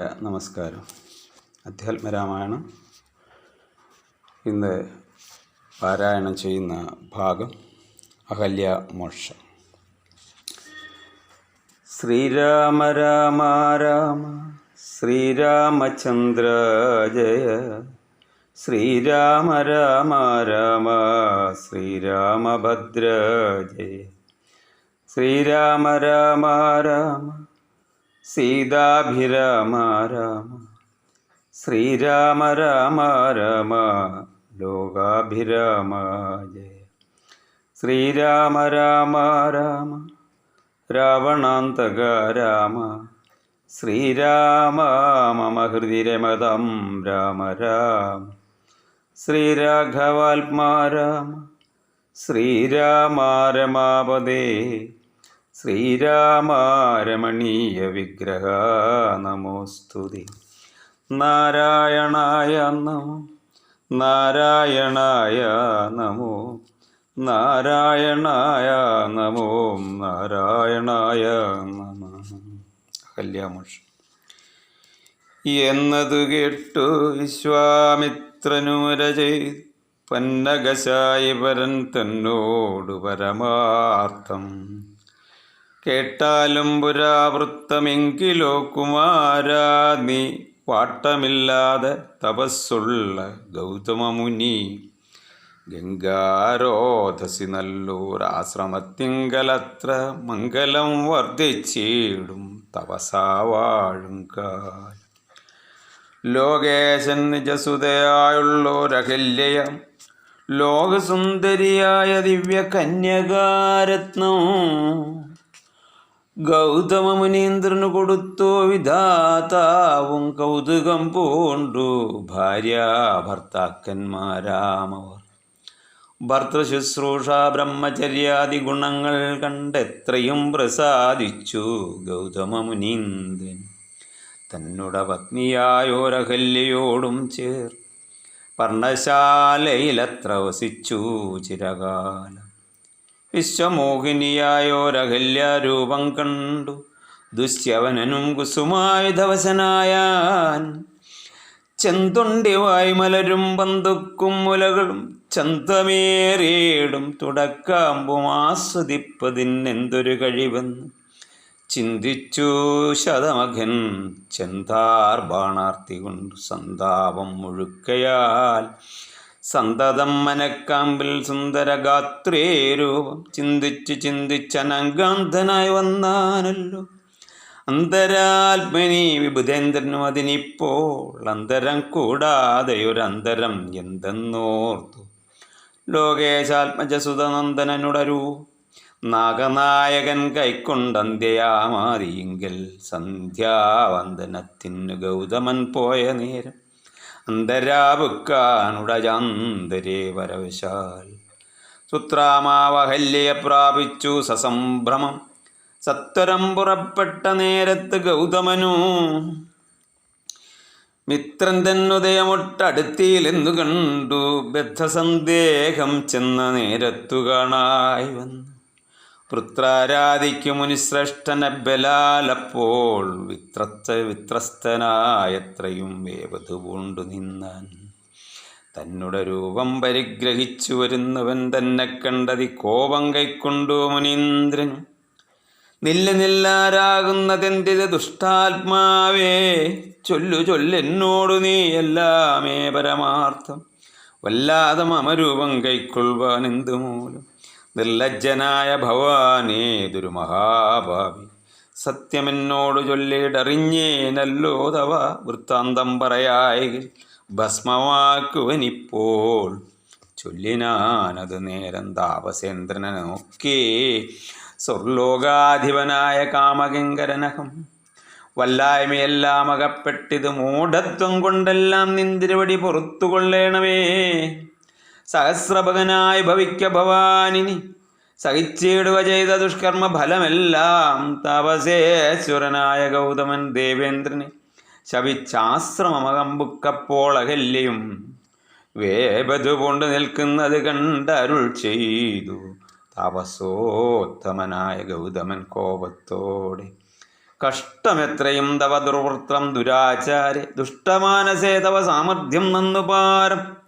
നമസ്കാരം. അധ്യാത്മരാമായണം ഇന്ന് പാരായണം ചെയ്യുന്ന ഭാഗം അഹല്യ മോക്ഷ. ശ്രീരാമ രാമ രാമ ശ്രീരാമചന്ദ്ര ജയ. ശ്രീരാമ രാമ രാമ ശ്രീരാമഭദ്ര ജയ. ശ്രീരാമ രാമ രാമ സീതാഭിരാമ രാമ ശ്രീരാമ രാമ രാമ ലോകാഭിരാമ ജയ. ശ്രീരാമ രാമ രാമ രാവണാന്തക രാമ ശ്രീരാമ മമ ഹൃദി രാമ രാമ ശ്രീരാഘവാത്മാ രാമ ശ്രീരാമ രമാപദേ ശ്രീരാമ രമണീയ വിഗ്രഹ നമോസ്തുതി. നാരായണായ നമോ നാരായണായ നമോ നാരായണായ നമോ നാരായണായ നമ. കല്യാമോഷം എന്നതു കേട്ടു വിശ്വാമിത്രനുര ചെയ്തു പന്നകശായി പരൻ തന്നോടു പരമാർത്ഥം. കേട്ടാലും പുരാവൃത്തമെങ്കിലോ കുമാരാ നീ പാട്ടമില്ലാതെ തപസ്സുള്ള ഗൗതമമുനി. ഗംഗാരോധസി നല്ലൂരാശ്രമത്തിങ്കലത്ര മംഗലം വർദ്ധിച്ചിടും തപസാവാഴും കാലം ലോകേശൻ നിജസുതയായുള്ളോരകല്യം ലോകസുന്ദരിയായ ദിവ്യ കന്യകാരത്നം ഗൗതമ മുനീന്ദ്രന് കൊടുത്തു വിധാതാവും കൗതുകം പൂണ്ടു ഭാര്യ ഭർത്താക്കന്മാരാമവർ. ഭർത്തൃശുശ്രൂഷ ബ്രഹ്മചര്യാദി ഗുണങ്ങൾ കണ്ടെത്രയും പ്രസാദിച്ചു ഗൗതമ മുനീന്ദ്രൻ തന്നുട പത്നിയായോരഹല്യയോടും ചേർ. പർണശാലയിലത്ര വസിച്ചു ചിരകാലം. വിശ്വമോഹിനിയായോരഹല്യാരൂപം കണ്ടു. ദുശ്യവനനും കുസുമായുധവശനായാൻ ചെന്തുണ്ടിവായി മലരും ബന്ധുക്കും മുലകളും ചന്തമേറിയിടും തുടക്കാമ്പും ആസ്വദിപ്പതിനെന്തൊരു കഴിവെന്ന്. ചിന്തിച്ചു ശതമഖൻ ചെന്താർ ബാണാർത്തി കൊണ്ട് സന്താപം മുഴുക്കയാൽ. സന്തതം മനക്കാമ്പിൽ സുന്ദരഗാത്രേ രൂപം ചിന്തിച്ച് ചിന്തിച്ചനങ്കാന്തനായി വന്നാനല്ലോ. അന്തരാത്മനി വിബുധേന്ദ്രനും അതിനിപ്പോൾ അന്തരം കൂടാതെ ഒരു അന്തരം എന്തെന്നോർത്തു. ലോകേശാത്മജസുതനന്ദനനുടരൂ നാഗനായകൻ കൈക്കൊണ്ടന്ത്യയാമാതിയെങ്കിൽ സന്ധ്യാവന്ദനത്തിനു ഗൗതമൻ പോയ നേരം അന്തരാബുക്കാനുടജാന്തരേ വരവശാൽ. സുത്രാമാവഹല്യ പ്രാപിച്ചു സസംഭ്രമം. സത്വരം പുറപ്പെട്ട നേരത്ത് ഗൗതമനു മിത്രൻ തന്നുദയമൊട്ടടുത്തിയിലെന്നു കണ്ടു. ബദ്ധസന്ദേഹം ചെന്ന നേരത്തു കാണായി വന്നു. പുത്രാരാധിക്കു മുനിശ്രേഷ്ഠനബലാലപ്പോൾ വിത്രസ്ത വിത്രസ്തനായത്രയും വേവതു പൂണ്ടു നിന്നാൻ. തന്നുടെ രൂപം പരിഗ്രഹിച്ചു വരുന്നവൻ തന്നെ കണ്ടതി കോപം കൈക്കൊണ്ടു മുനീന്ദ്രൻ. നില്ല നില്ലാരാകുന്നതെന്തിത് ദുഷ്ടാത്മാവേ? ചൊല്ലു ചൊല്ലെന്നോടു നീ എല്ലാമേ പരമാർത്ഥം. വല്ലാതെ മമരൂപം കൈക്കൊള്ളുവാൻ എന്തുമൂലം? നിർലജ്ജനായ ഭവാനേ മഹാഭാവി സത്യമെന്നോട് ചൊല്ലിയിടറിഞ്ഞേനല്ലോ തവ വൃത്താന്തം പറയായെങ്കിൽ ഭസ്മമാക്കുവനിപ്പോൾ ചൊല്ലിനാനത് നേരം താപസേന്ദ്രനെ നോക്കേ സ്വർലോകാധിപനായ കാമകിങ്കരനകം വല്ലായ്മയെല്ലാം അകപ്പെട്ടിത് മൂഢത്വം കൊണ്ടെല്ലാം നിന്തിരുവടി പുറത്തു കൊള്ളേണമേ സഹസ്രഭകനായി ഭവിക്ക ഭവാനിനി. സഹിച്ചിടുക ചെയ്ത ദുഷ്കർമ്മ ഫലമെല്ലാം തപസേശ്വരനായ ഗൗതമൻ ദേവേന്ദ്രനെ. ശപിച്ചാശ്രമമകമ്പുക്കപ്പോൾ വേപതു കൊണ്ട് നിൽക്കുന്നത് കണ്ടരുൾ ചെയ്തു. തപസോത്തമനായ ഗൗതമൻ കോപത്തോടെ. കഷ്ടമെത്രയും തവ ദുർവൃത്തം ദുരാചാരെ ദുഷ്ടമാനസേ തവ സാമർഥ്യം നന്നുപാരം.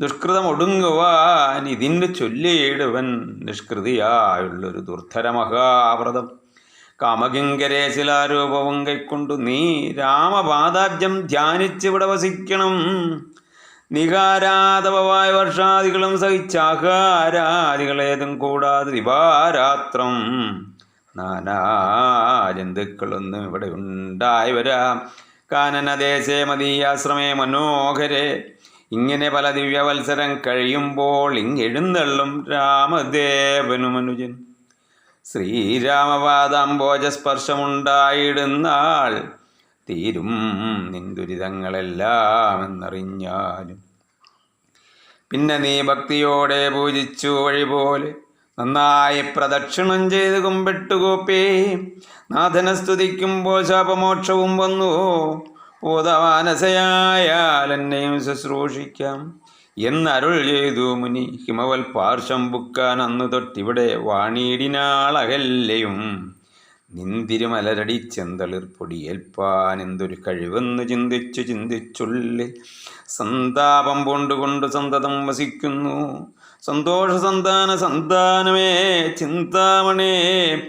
ദുഷ്കൃതം ഒടുങ്ങുവാൻ ഇതിന് ചൊല്ലിയിടുവൻ നിഷ്കൃതിയായുള്ളൊരു ദുർധര മഹാവ്രതം. കാമകിങ്കരേ ശിലാരൂപവും കൈക്കൊണ്ടു നീ രാമപാദാബ്ജം ധ്യാനിച്ചിവിടെ വസിക്കണം. നികാരാതപവായ വർഷാദികളും സഹിച്ചാഹാരാദികളേതും കൂടാതെ ദിവാരാത്രം. നാനാ ജന്തുക്കളൊന്നും ഇവിടെ ഉണ്ടായി വരാം. കാനനദേശേ മതീയാശ്രമേ മനോഹരെ. ഇങ്ങനെ പല ദിവ്യവത്സരം കഴിയുമ്പോൾ ഇങ്ങെഴുന്നള്ളും രാമദേവനു മനുജൻ. ശ്രീരാമപാദാംബോജസ്പർശമുണ്ടായിടുന്നാൾ തീരും നിന്ദുരിതങ്ങളെല്ലാം എന്നറിഞ്ഞാലും. പിന്നെ നീ ഭക്തിയോടെ പൂജിച്ചു വഴി പോലെ നന്നായി പ്രദക്ഷിണം ചെയ്ത് കുമ്പിട്ടുകോപ്പേ. നാഥനെ സ്തുതിക്കുമ്പോൾ ശാപമോക്ഷവും വന്നു. പൂതമാനസയായാൽ എന്നെയും ശുശ്രൂഷിക്കാം. എന്നരുൾ ചെയ്തു മുനി ഹിമവൽ പാർശ്വം ബുക്കാൻ അന്നു തൊട്ടിവിടെ വാണിയിടിനാളകല്ലയും നിന്തിരുമലരടി ചെന്തളിർ പൊടിയേൽപ്പാൻ എന്തൊരു കഴിവെന്ന് ചിന്തിച്ചു ചിന്തിച്ചുള്ളിൽ സന്താപം പൂണ്ടുകൊണ്ട് സന്തതം വസിക്കുന്നു. സന്തോഷ സന്താന സന്താനമേ ചിന്താമണേ.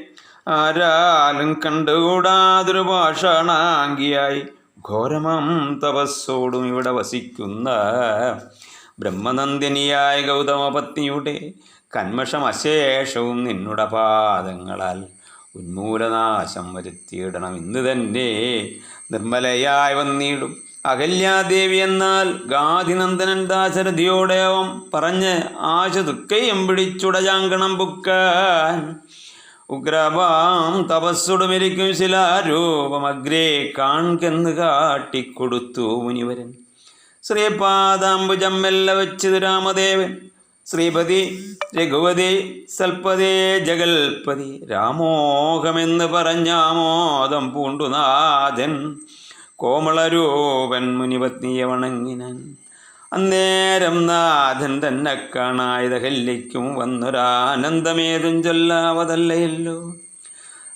ആരാലും കണ്ടുകൂടാതൊരു ഭാഷാണാങ്കിയായി ഘോരമം തപസ്സോടും ഇവിടെ വസിക്കുന്ന ബ്രഹ്മനന്ദിനിയായ ഗൗതമപത്നിയുടെ കന്മഷം അശേഷവും നിന്നുടെ പാദങ്ങളാൽ ഉന്മൂലനാശം വരുത്തിയിടണം. ഇന്ന് തന്നെ നിർമ്മലയായി വന്നിടും. അഹല്യാദേവി എന്നാൽ ഗാധിനന്ദനൻ ദാശരഥിയോടേവം പറഞ്ഞ് ആശ ദുഃഖയും പിടിച്ചുടജാങ്കണം ബുക്കാൻ ഉഗ്രഭാം തപസ്സുടുമിരിക്കും ശിലാരൂപമഗ്രേ കാൺകെന്ന് കാട്ടിക്കൊടുത്തു മുനിവരൻ. ശ്രീപാദാംബുജം മെല്ലെ വെച്ചത് രാമദേവൻ. ശ്രീപതി രഘുപതി സൽപതേ ജഗൽപതി രാമോഹമെന്ന് പറഞ്ഞാമോദം പൂണ്ടുനാഥൻ കോമളരൂപൻ മുനിപത്നിയെ വണങ്ങിനാൻ. അന്നേരം നാഥൻ തന്നെ കാണായതഹല്ലിക്കും വന്നൊരാനന്ദമേതും ചൊല്ലാവതല്ലയല്ലോ.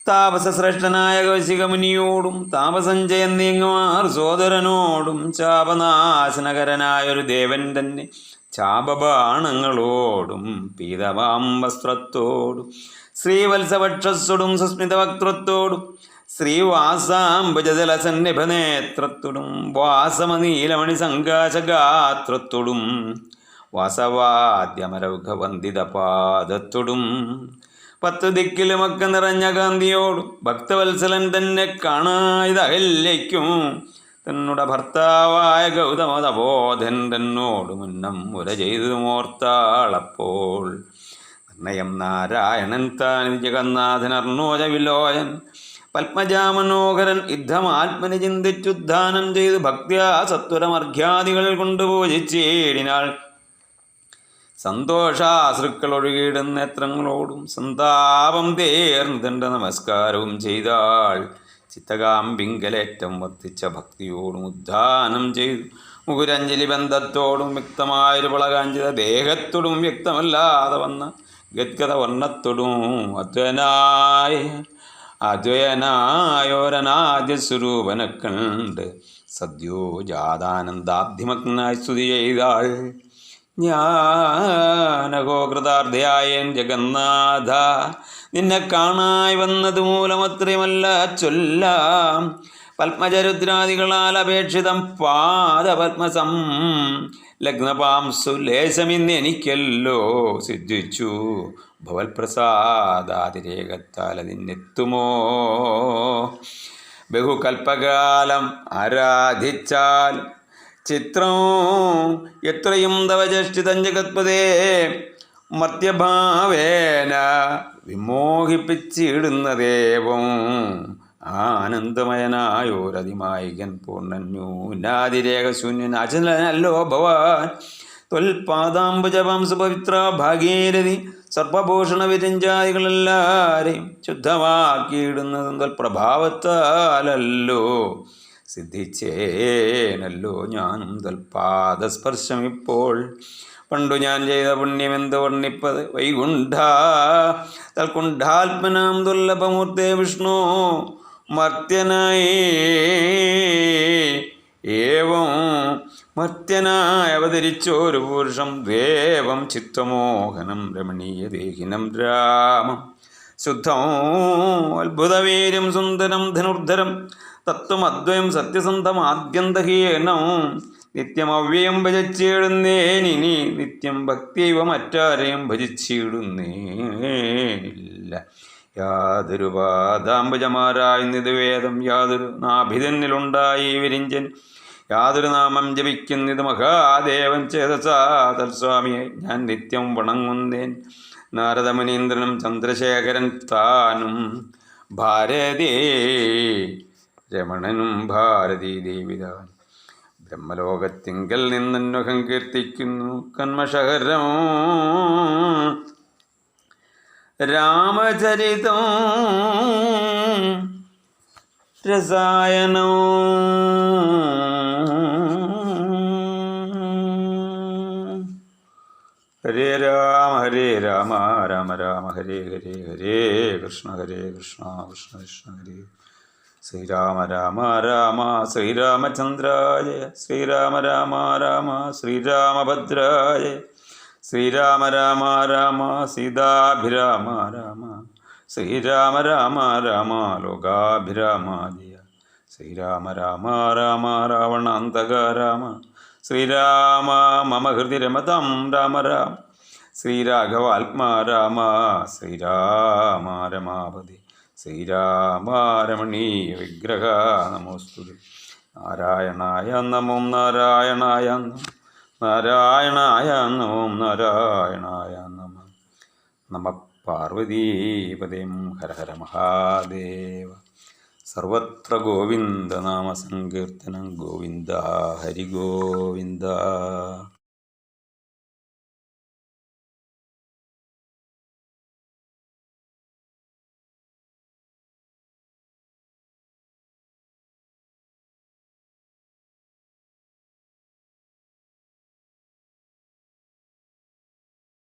താപസശ്രേഷ്ഠനായ കൗശികമുനിയോടും താപസഞ്ജയൻ നീങ്ങുമാർ സോദരനോടും ചാപനാശനകരനായൊരു ദേവൻ തന്നെ ചാപബാണങ്ങളോടും പീതവാം വസ്ത്രത്തോടും ശ്രീവത്സവക്ഷസ്സുടും സുസ്മിത ശ്രീവാസാംബുജലസന്നിഭനേത്രത്തോടും വാസമനീലമണി സങ്കാശഗാത്രത്തോടും വാസവാദ്യമരൗഘവന്ദിത പാദത്തോടും പത്തു ദിക്കിലുമൊക്കെ നിറഞ്ഞ കാന്തിയോടും ഭക്തവത്സലൻ തന്നെ കാണായതകല്ലേക്കും തന്നുടെ ഭർത്താവായ ഗൗതമതബോധൻ തന്നോട് മുന്നം മുര ചെയ്തു മോർത്താളപ്പോൾ നിർണയം നാരായണൻ താൻ ജഗന്നാഥൻ അർണോജ വിലോയൻ പത്മജാമനോഹരൻ യുദ്ധമാത്മനി ചിന്തിച്ചുദ്ധാനം ചെയ്തു ഭക്ത്യാ സത്വരമർഘ്യാദികൾ കൊണ്ട് പൂജിച്ചേടിനാൾ. സന്തോഷാശ്രുക്കൾ ഒഴുകിയിടുന്ന നേത്രങ്ങളോടും സന്താപം തേർന്നിട്ടുണ്ട് നമസ്കാരവും ചെയ്താൾ. ചിത്തകാമ്പിങ്കലേറ്റം വർദ്ധിച്ച ഭക്തിയോടും ഉദ്ധാനം ചെയ്തു. മുകുരഞ്ജലി ബന്ധത്തോടും വ്യക്തമായൊരു പുളകാഞ്ചിത ദേഹത്തോടും വ്യക്തമല്ലാതെ വന്ന ഗദ്ഗത വർണത്തോടും അദ്വനായ അദ്വയനായോരനാദ്യ സ്വരൂപനെ കണ്ട് സദ്യോ ജാതാനന്ദാബ്ധിമഗ്നായി സ്തുതി ചെയ്താൾ. ജ്ഞാനകോ കൃതാർത്ഥയായൻ ജഗന്നാഥ. നിന്നെ കാണായി വന്നത് മൂലമത്രയുമല്ല ചൊല്ലാം. പത്മചരുദ്രാദികളാൽ അപേക്ഷിതം പാദപത്മസം. ലഗ്നപാംസു ലേശമിന്ന് എനിക്കല്ലോ സിദ്ധിച്ചു. ഭവൽപ്രസാദാതിരേകത്താൽ അതിനെത്തുമോ ബഹുകൽപ്പകാലം ആരാധിച്ചാൽ ചിത്രം എത്രയും തവചഷ്ടിതം ജഗത്പതേ മർത്യഭാവേന വിമോഹിപ്പിച്ചിടുന്നതേവം ആനന്ദമയനായോരതിമായികൻ പൂർണന്യൂനാതിരേഖശൂന്യൻ അചലനല്ലോ ഭവാൻ. ത്വൽപാദാംബുജവംസപവിത്ര ഭാഗീരഥി സർപ്പഭൂഷണ വിരഞ്ജാദികളെല്ലാരെയും ശുദ്ധമാക്കിയിടുന്നതും പ്രഭാവത്താലല്ലോ സിദ്ധിച്ചേനല്ലോ ഞാനും തൽപാദസ്പർശം ഇപ്പോൾ പണ്ടു ഞാൻ ചെയ്ത പുണ്യം പുണ്യമെന്ത് വർണിപ്പത്? വൈകുണ്ഠ. തൽക്കുണ്ഠാത്മനാം ദുർലഭമൂർത്തേ വിഷ്ണു. മർത്യനായി. ഏവം മർത്യനായി അവതരിച്ചൊരു പുരുഷം ദേവം ചിത്തമോഹനം രമണീയ ദേഹിനം രാമം ശുദ്ധം അത്ഭുതവീര്യം സുന്ദരം ധനുർധരം തത്വമദ്വയം സത്യസന്ധം ആദ്യന്തഹീനം. നിത്യം അവ്യയം ഭജിച്ചിടുന്നേനിനി നിത്യം ഭക്തിയവ മറ്റാരെയും ഭജിച്ചിടുന്നേനില്ല. യാതൊരു പാദാംബുജമാരായുന്നത് നിതുവേദം യാതൊരു നാഭിതന്നിലുണ്ടായി വിരിഞ്ചൻ. യാതൊരു നാമം ജപിക്കുന്നത് മഹാദേവൻ ചേതസാ. തത്സ്വാമിയെ ഞാൻ നിത്യം വണങ്ങുന്നേൻ. നാരദമുനീന്ദ്രനും ചന്ദ്രശേഖരൻ താനും ഭാരതേ. രമണനും ഭാരതീ ദേവിതാൻ ബ്രഹ്മലോകത്തിങ്കൽ നിന്നന്വഹം കീർത്തിക്കുന്നു കന്മഷഹരം. രാമചരിതം രസായനോ. ഹരേ രാമ ഹരേ രാമ രാമ രാമ ഹരേ ഹരേ ഹരേ കൃഷ്ണ ഹരേ കൃഷ്ണ കൃഷ്ണ കൃഷ്ണ ഹരേ. ശ്രീരാമ രാമ രാമ ശ്രീരാമചന്ദ്രായ ശ്രീരാമ രാമ രാമ ശ്രീരാമഭദ്രായ ശ്രീരാമ രാമ രാമ സീതാഭിരാമ രാമ ശ്രീരാമ രാമ രാമ ലോകാഭിരാമാജയ ശ്രീരാമ രാമ രാമ രാവണാന്തക രാമ ശ്രീരാമ മമ ഹൃദി രമതം രാമ രാമ. ശ്രീരാഘവാത്മാ രാമ ശ്രീരാമ രമാപതി. ശ്രീരാമ രമണീയ വിഗ്രഹ നമോസ്തു നാരായണായ നമോം നാരായണായ നാരായണായ നമോം നാരായണായ നമ. നമ പാർവതീപതിം ഹര ഹര മഹാദേവ. സർവത്ര ഗോവിന്ദനാമ സങ്കീർത്തനം ഗോവിന്ദ ഹരി ഗോവിന്ദ.